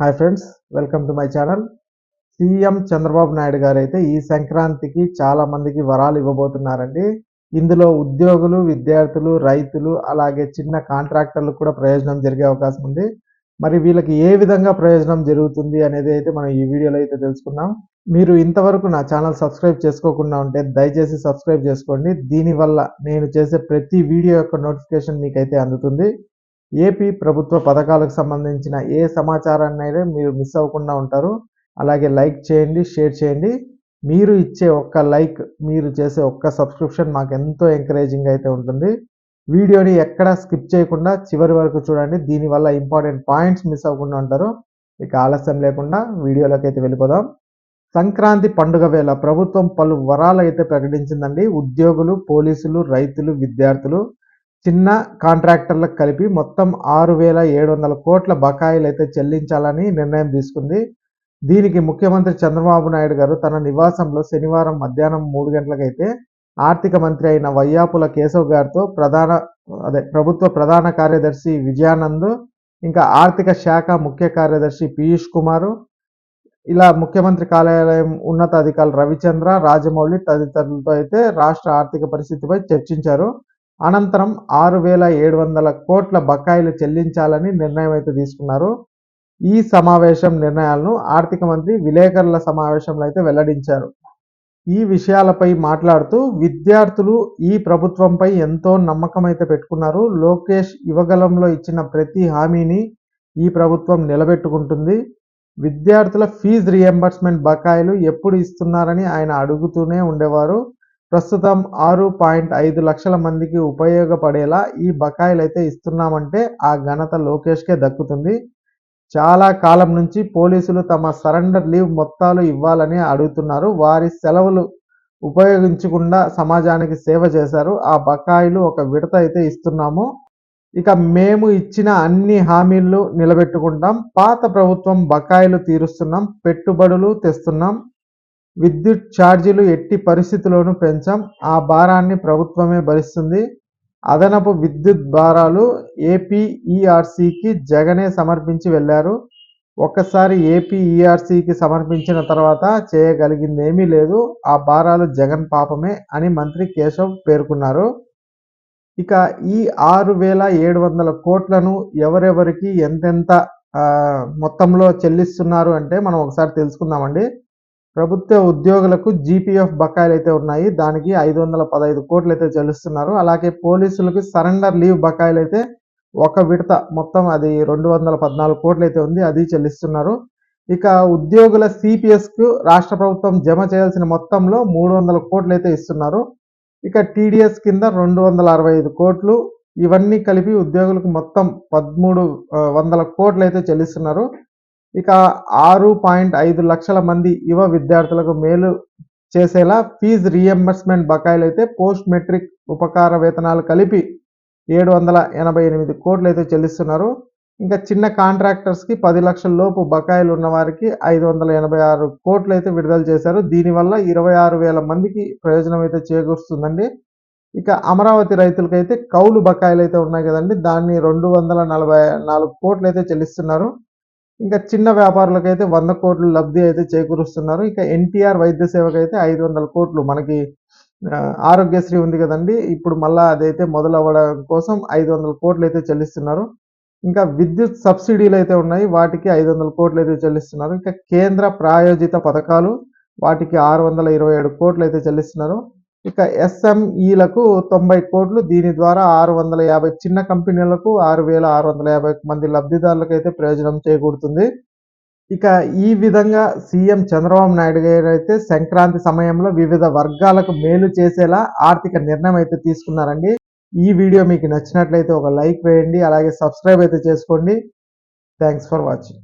Hi friends welcome to my channel CM Chandrababu Naidu garu అయితే ఈ సంక్రాంతికి చాలా మందికి వరాలు ఇవ్వబోతున్నారండి. ఇందులో ఉద్యోగులు విద్యార్థులు రైతులు అలాగే చిన్న కాంట్రాక్టర్లకు కూడా ప్రయోజనం జరిగే అవకాశం ఉంది. మరి వీళ్ళకి ఏ విధంగా ప్రయోజనం జరుగుతుంది అనేది అయితే మనం ఈ వీడియోలో అయితే తెలుసుకుందాం. మీరు ఇంతవరకు నా ఛానల్ సబ్స్క్రైబ్ చేసుకోకుండా ఉంటే దయచేసి సబ్స్క్రైబ్ చేసుకోండి. దీనివల్ల నేను చేసే ప్రతి వీడియో యొక్క నోటిఫికేషన్ మీకైతే అందుతుంది. ఏపీ ప్రభుత్వ పథకాలకు సంబంధించిన ఏ సమాచారాన్ని అయితే మీరు మిస్ అవ్వకుండా ఉంటారు. అలాగే లైక్ చేయండి షేర్ చేయండి. మీరు ఇచ్చే ఒక్క లైక్ మీరు చేసే ఒక్క సబ్స్క్రిప్షన్ మాకు ఎంతో ఎంకరేజింగ్ అయితే ఉంటుంది. వీడియోని ఎక్కడా స్కిప్ చేయకుండా చివరి వరకు చూడండి. దీనివల్ల ఇంపార్టెంట్ పాయింట్స్ మిస్ అవ్వకుండా ఉంటారు. ఇక ఆలస్యం లేకుండా వీడియోలోకి అయితే వెళ్ళిపోదాం. సంక్రాంతి పండుగ వేళ ప్రభుత్వం పలు వరాలు అయితే ప్రకటించిందండి. ఉద్యోగులు పోలీసులు రైతులు విద్యార్థులు చిన్న కాంట్రాక్టర్లకు కలిపి మొత్తం ఆరు వేల ఏడు వందల కోట్ల బకాయిలు అయితే చెల్లించాలని నిర్ణయం తీసుకుంది. దీనికి ముఖ్యమంత్రి చంద్రబాబు నాయుడు గారు తన నివాసంలో శనివారం మధ్యాహ్నం మూడు గంటలకైతే ఆర్థిక మంత్రి అయిన వయ్యాపుల కేశవ్ గారితో ప్రధాన అదే ప్రభుత్వ ప్రధాన కార్యదర్శి విజయానంద్ ఇంకా ఆర్థిక శాఖ ముఖ్య కార్యదర్శి పీయూష్ కుమారు ఇలా ముఖ్యమంత్రి కార్యాలయం ఉన్నతాధికారులు రవిచంద్ర రాజమౌళి తదితరులతో అయితే రాష్ట్ర ఆర్థిక పరిస్థితిపై చర్చించారు. అనంతరం ఆరు వేల ఏడు వందల కోట్ల బకాయిలు చెల్లించాలని నిర్ణయం అయితే తీసుకున్నారు. ఈ సమావేశం నిర్ణయాలను ఆర్థిక మంత్రి విలేకరుల సమావేశంలో అయితే వెల్లడించారు. ఈ విషయాలపై మాట్లాడుతూ విద్యార్థులు ఈ ప్రభుత్వంపై ఎంతో నమ్మకం అయితే పెట్టుకున్నారు. లోకేష్ యువగలంలో ఇచ్చిన ప్రతి హామీని ఈ ప్రభుత్వం నిలబెట్టుకుంటుంది. విద్యార్థుల ఫీజు రియంబర్స్మెంట్ బకాయిలు ఎప్పుడు ఇస్తున్నారని ఆయన అడుగుతూనే ఉండేవారు. ప్రస్తుతం ఆరు పాయింట్ ఐదు లక్షల మందికి ఉపయోగపడేలా ఈ బకాయిలు అయితే ఇస్తున్నామంటే ఆ ఘనత లోకేష్కే దక్కుతుంది. చాలా కాలం నుంచి పోలీసులు తమ సరెండర్ లీవ్ మొత్తాలు ఇవ్వాలని అడుగుతున్నారు. వారి సెలవులు ఉపయోగించకుండా సమాజానికి సేవ చేశారు. ఆ బకాయిలు ఒక విడత అయితే ఇస్తున్నాము. ఇక మేము ఇచ్చిన అన్ని హామీలు నిలబెట్టుకుంటాం. పాత ప్రభుత్వం బకాయిలు తీరుస్తున్నాం. పెట్టుబడులు తెస్తున్నాం. విద్యుత్ ఛార్జీలు ఎట్టి పరిస్థితుల్లోనూ పెంచాం. ఆ భారాన్ని ప్రభుత్వమే భరిస్తుంది. అదనపు విద్యుత్ భారాలు ఏపీఈఆర్సీకి జగనే సమర్పించి వెళ్ళారు. ఒక్కసారి ఏపీఈఆర్సీకి సమర్పించిన తర్వాత చేయగలిగింది ఏమీ లేదు. ఆ భారాలు జగన్ పాపమే అని మంత్రి కేశవ్ పేర్కొన్నారు. ఇక ఈ ఆరు వేల ఏడు వందల కోట్లను ఎవరెవరికి ఎంతెంత మొత్తంలో చెల్లిస్తున్నారు అంటే మనం ఒకసారి తెలుసుకుందామండి. ప్రభుత్వ ఉద్యోగులకు జీపీఎఫ్ బకాయిలు అయితే ఉన్నాయి. దానికి ఐదు వందల పదహైదు కోట్లు అయితే చెల్లిస్తున్నారు. అలాగే పోలీసులకు సరెండర్ లీవ్ బకాయిలు అయితే ఒక విడత మొత్తం అది రెండు వందల పద్నాలుగు కోట్లు అయితే ఉంది. అది చెల్లిస్తున్నారు. ఇక ఉద్యోగుల సిపిఎస్కు రాష్ట్ర ప్రభుత్వం జమ చేయాల్సిన మొత్తంలో మూడు వందల కోట్లు అయితే ఇస్తున్నారు. ఇక టీడీఎస్ కింద రెండు వందల అరవై ఐదు కోట్లు. ఇవన్నీ కలిపి ఉద్యోగులకు మొత్తం పదమూడు వందల కోట్లు అయితే చెల్లిస్తున్నారు. ఇక ఆరు పాయింట్ ఐదు లక్షల మంది యువ విద్యార్థులకు మేలు చేసేలా ఫీజు రీఎంబర్స్మెంట్ బకాయిలు అయితే పోస్ట్ మెట్రిక్ ఉపకార వేతనాలు కలిపి ఏడు వందల ఎనభై ఎనిమిది కోట్లు అయితే చెల్లిస్తున్నారు. ఇంకా చిన్న కాంట్రాక్టర్స్కి పది లక్షల లోపు బకాయిలు ఉన్న వారికి ఐదు వందల ఎనభై ఆరు కోట్లు అయితే విడుదల చేశారు. దీనివల్ల ఇరవై ఆరు వేల మందికి ప్రయోజనం అయితే చేకూరుస్తుందండి. ఇక అమరావతి రైతులకైతే కౌలు బకాయిలు అయితే ఉన్నాయి కదండి. దాన్ని రెండు వందల నలభై నాలుగు కోట్లు అయితే చెల్లిస్తున్నారు. ఇంకా చిన్న వ్యాపారులకైతే వంద కోట్లు లబ్ధి అయితే చేకూరుస్తున్నారు. ఇక ఎన్టీఆర్ వైద్య సేవకు అయితే ఐదు వందల కోట్లు మనకి ఆరోగ్యశ్రీ ఉంది కదండి. ఇప్పుడు మళ్ళీ అదైతే మొదలవ్వడం కోసం ఐదు వందల కోట్లు అయితే చెల్లిస్తున్నారు. ఇంకా విద్యుత్ సబ్సిడీలు అయితే ఉన్నాయి. వాటికి ఐదు వందల కోట్లు అయితే చెల్లిస్తున్నారు. ఇంకా కేంద్ర ప్రాయోజిత పథకాలు వాటికి ఆరు వందల ఇరవై ఏడు కోట్లు అయితే చెల్లిస్తున్నారు. ఇక ఎస్ఎంఈలకు తొంభై కోట్లు దీని ద్వారా ఆరు వందల యాభై చిన్న కంపెనీలకు ఆరు వేల ఆరు వందల యాభై మంది లబ్ధిదారులకు అయితే ప్రయోజనం చేకూరుతుంది. ఇక ఈ విధంగా సీఎం చంద్రబాబు నాయుడు గారు అయితే సంక్రాంతి సమయంలో వివిధ వర్గాలకు మేలు చేసేలా ఆర్థిక నిర్ణయం అయితే తీసుకున్నారండి. ఈ వీడియో మీకు నచ్చినట్లయితే ఒక లైక్ వేయండి అలాగే సబ్స్క్రైబ్ అయితే చేసుకోండి. Thanks for watching